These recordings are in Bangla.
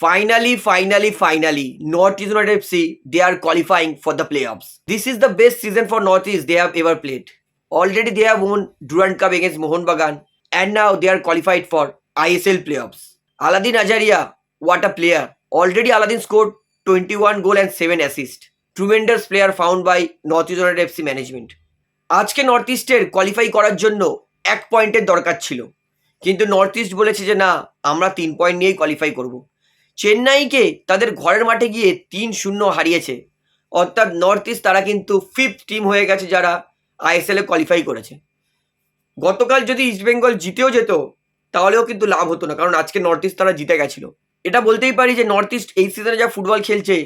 Finally, finally, finally, Northeast United FC they are qualifying for the playoffs. This is the best season for Northeast they have ever played. Already they have won Durand Cup against Mohun Bagan, and now they are qualified for ISL playoffs. Aladin Ajaria, what a player! Already Aladin scored 21 goal and 7 assists. Tremendous player found by Northeast United FC management. আজকে নর্থ ইস্টের কোয়ালিফাই করার জন্য এক পয়েন্টের দরকার ছিল কিন্তু নর্থ ইস্ট বলেছে যে না আমরা তিন পয়েন্ট নিয়েই কোয়ালিফাই করব চেন্নাইকে তাদের ঘরের মাঠে গিয়ে তিন শূন্য হারিয়েছে। অর্থাৎ নর্থ ইস্ট তারা কিন্তু ফিফথ টিম হয়ে গেছে যারা আইএসএলে কোয়ালিফাই করেছে। গতকাল যদি ইস্টবেঙ্গল জিতেও যেত, তাহলেও কিন্তু লাভ হতো না, কারণ আজকে নর্থ ইস্ট তারা জিতে গেছিল। এটা বলতেই পারি যে নর্থ ইস্ট এই সিজনে যা ফুটবল খেলছে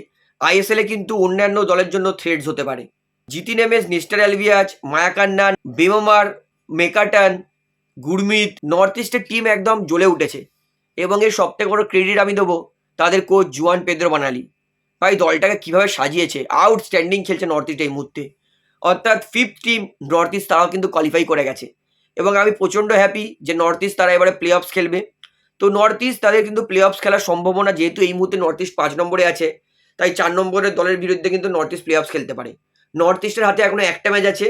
আইএসএলে কিন্তু অন্যান্য দলের জন্য থ্রেডস হতে পারে। জিতি নেমেজ নিস্টার অ্যালভিয়াজ মায়াকান্নান বেমমার মেকাটান গুরমিত নর্থ ইস্টের টিম একদম জ্বলে উঠেছে। এবং এর সবথেকে বড় ক্রেডিট আমি দেবো তাদের কোচ জুয়ান পেদ্রো বানালি ভাই দলটাকে কীভাবে সাজিয়েছে আউটস্ট্যান্ডিং খেলছে নর্থ ইস্ট এই মুহূর্তে অর্থাৎ ফিফথ টিম নর্থ ইস্ট তারাও কিন্তু কোয়ালিফাই করে গেছে এবং আমি প্রচণ্ড হ্যাপি যে নর্থ ইস্ট তারা এবারে প্লে অফস খেলবে তো নর্থ ইস্ট তাদের কিন্তু প্লে অফস খেলার সম্ভাবনা যেহেতু এই মুহূর্তে নর্থ ইস্ট পাঁচ নম্বরে আছে তাই চার নম্বরের দলের বিরুদ্ধে কিন্তু নর্থ ইস্ট প্লে অফস খেলতে পারে নর্থ ইস্টের হাতে এখনও একটা ম্যাচ আছে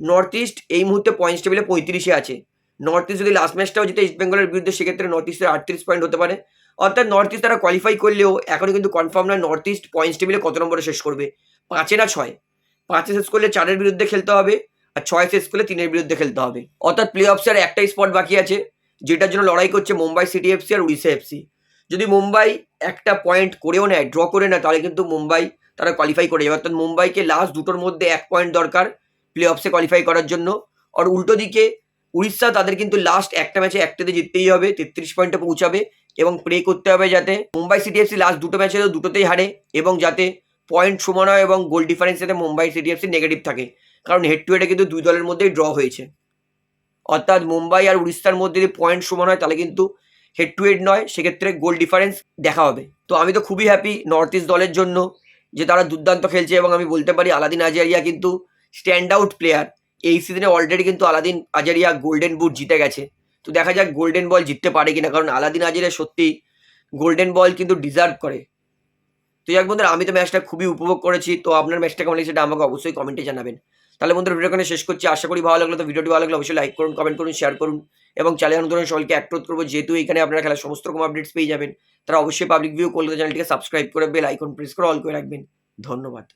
নর্থ ইস্ট এই মুহূর্তে পয়েন্টস টেবিলে পঁয়ত্রিশে আছে নর্থ ইস্ট যদি লাস্ট ম্যাচটাও জিতে ইস্ট বেঙ্গলের বিরুদ্ধে সেক্ষেত্রে নর্থ ইস্টের আটত্রিশ পয়েন্ট হতে পারে অর্থাৎ নর্থ ইস্ট তারা কোয়ালিফাই করলেও এখনও কিন্তু কনফার্ম নয় নর্থ ইস্ট পয়েন্টস টেবিলে কত নম্বরে শেষ করবে? পাঁচে না ছয়? পাঁচে শেষ করলে চারের বিরুদ্ধে খেলতে হবে আর ছয় শেষ করলে তিনের বিরুদ্ধে খেলতে হবে। অর্থাৎ প্লে অফসের একটাই স্পট বাকি আছে, যেটার জন্য লড়াই করছে মুম্বাই সিটি এফসি আর উড়িষ্যা এফসি যদি মুম্বাই একটা পয়েন্ট করেও নেয় ড্র করে নেয়, তাহলে কিন্তু মুম্বাই তারা কোয়ালিফাই করে যাবে। অর্থাৎ মুম্বাইকে লাস্ট দুটোর মধ্যে এক পয়েন্ট দরকার প্লে অফসে কোয়ালিফাই করার জন্য। আর উল্টো দিকে উড়িষ্যা তাদের কিন্তু লাস্ট একটা ম্যাচে একটাতে জিততেই হবে, তেত্রিশ পয়েন্টে পৌঁছাবে। এবং প্রে করতে হবে যাতে মুম্বাই সিটি এফসি লাস্ট দুটো ম্যাচে তো দুটোতেই হারে এবং যাতে পয়েন্ট সমান হয় এবং গোল ডিফারেন্স যাতে মুম্বাই সিটি এফসি নেগেটিভ থাকে। কারণ হেড টু হেডে কিন্তু দুই দলের মধ্যেই ড্র হয়েছে। অর্থাৎ মুম্বাই আর উড়িষ্যার মধ্যে যদি পয়েন্ট সমান হয় তাহলে কিন্তু হেড টু হেড নয়, সেক্ষেত্রে গোল ডিফারেন্স দেখা হবে। তো আমি তো খুবই হ্যাপি নর্থ ইস্ট দলের জন্য যে তারা দুর্দান্ত খেলছে এবং আমি বলতে পারি আলাদিন আজারিয়া কিন্তু স্ট্যান্ড আউট প্লেয়ার এই সিজনে অলরেডি কিন্তু আলাদিন আজারিয়া গোল্ডেন বুট জিতে গেছে। তো দেখা যাক গোল্ডেন বল জিততে পারে কিনা, কারণ আলাদিন আজারিয়া সত্যি গোল্ডেন বল কিন্তু ডিজার্ভ করে। তো যাক বন্ধুরা, আমি তো ম্যাচটা খুবই উপভোগ করেছি, তো আপনার ম্যাচটা কেমন লেগেছে সেটা আমাকে অবশ্যই কমেন্টে জানাবেন। তাহলে বন্ধুরা ভিডিও এখানে শেষ করছি। আশা করি ভালো লাগল, তো ভিডিওটি ভালো লাগলে অবশ্যই লাইক করুন কমেন্ট করুন শেয়ার করুন, এবং চ্যানেল নতুন সকলকে অ্যাক্রোধ করব। যেহেতু এখানে আপনারা খেলার সমস্ত রকম আপডেটস পেয়ে যাবেন, তারা অবশ্যই পাবলিক ভিউ কলকাতা চ্যানেলটিকে সাবস্ক্রাইব করে বেল আইকন প্রেস করে অল করে রাখবেন। ধন্যবাদ।